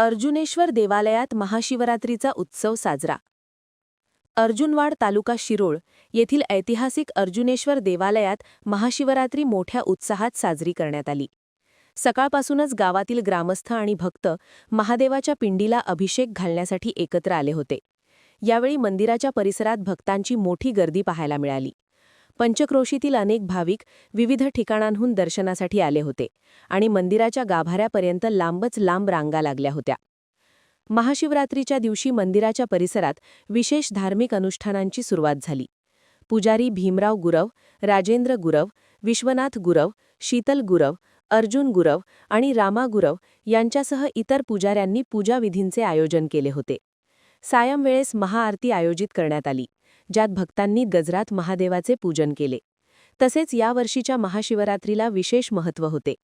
अर्जुनेश्वर देवालयात महाशिवरात्रीचा उत्सव साजरा. अर्जुनवाड तालुका शिरोळ येथील ऐतिहासिक अर्जुनेश्वर देवालयात महाशिवरात्री मोठ्या उत्साहात साजरी करण्यात आली. सकाळपासूनच गावातील ग्रामस्थ आणि भक्त महादेवाच्या पिंडीला अभिषेक घालण्यासाठी एकत्र आले होते. यावेळी मंदिराच्या परिसरात भक्तांची मोठी गर्दी पाहायला मिळाली. पंचक्रोशीतील अनेक भाविक विविध ठिकाणांहून दर्शनासाठी आले होते आणि मंदिराच्या गाभाऱ्यापर्यंत लांबच लांब रांगा लागल्या होत्या. महाशिवरात्रीच्या दिवशी मंदिराच्या परिसरात विशेष धार्मिक अनुष्ठानांची सुरुवात झाली. पुजारी भीमराव गुरव राजेंद्र गुरव विश्वनाथ गुरव शीतल गुरव अर्जुन गुरव आणि रामा गुरव यांच्यासह इतर पुजाऱ्यांनी पूजाविधींचे आयोजन केले होते. सायंवेळेस महाआरती आयोजित करण्यात आली. ज्यात भक्तांनी गजरात महादेवाचे पूजन केले. तसेच यावर्षीच्या महाशिवरात्रीला विशेष महत्त्व होते.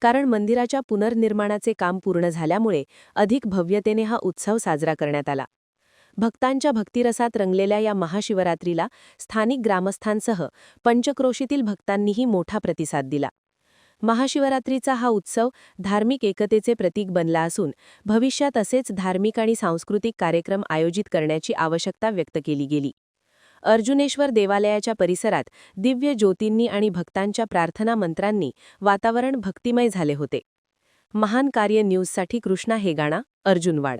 कारण मंदिराच्या पुनर्निर्माणाचे काम पूर्ण झाल्यामुळे अधिक भव्यतेने हा उत्सव साजरा करण्यात आला. भक्तांच्या भक्तिरसात रंगलेल्या या महाशिवरात्रीला स्थानिक ग्रामस्थांसह पंचक्रोशीतील भक्तांनीही मोठा प्रतिसाद दिला. महाशिवरात्रीचा हा उत्सव धार्मिक एकतेचे प्रतीक बनला असून भविष्यात असेच धार्मिक आणि सांस्कृतिक कार्यक्रम आयोजित करण्याची आवश्यकता व्यक्त केली गेली. अर्जुनेश्वर देवालयाच्या परिसरात दिव्य ज्योतींनी आणि भक्तांच्या प्रार्थना मंत्रांनी वातावरण भक्तिमय झाले होते. महान कार्य न्यूजसाठी कृष्णा हेगाणा अर्जुनवाड.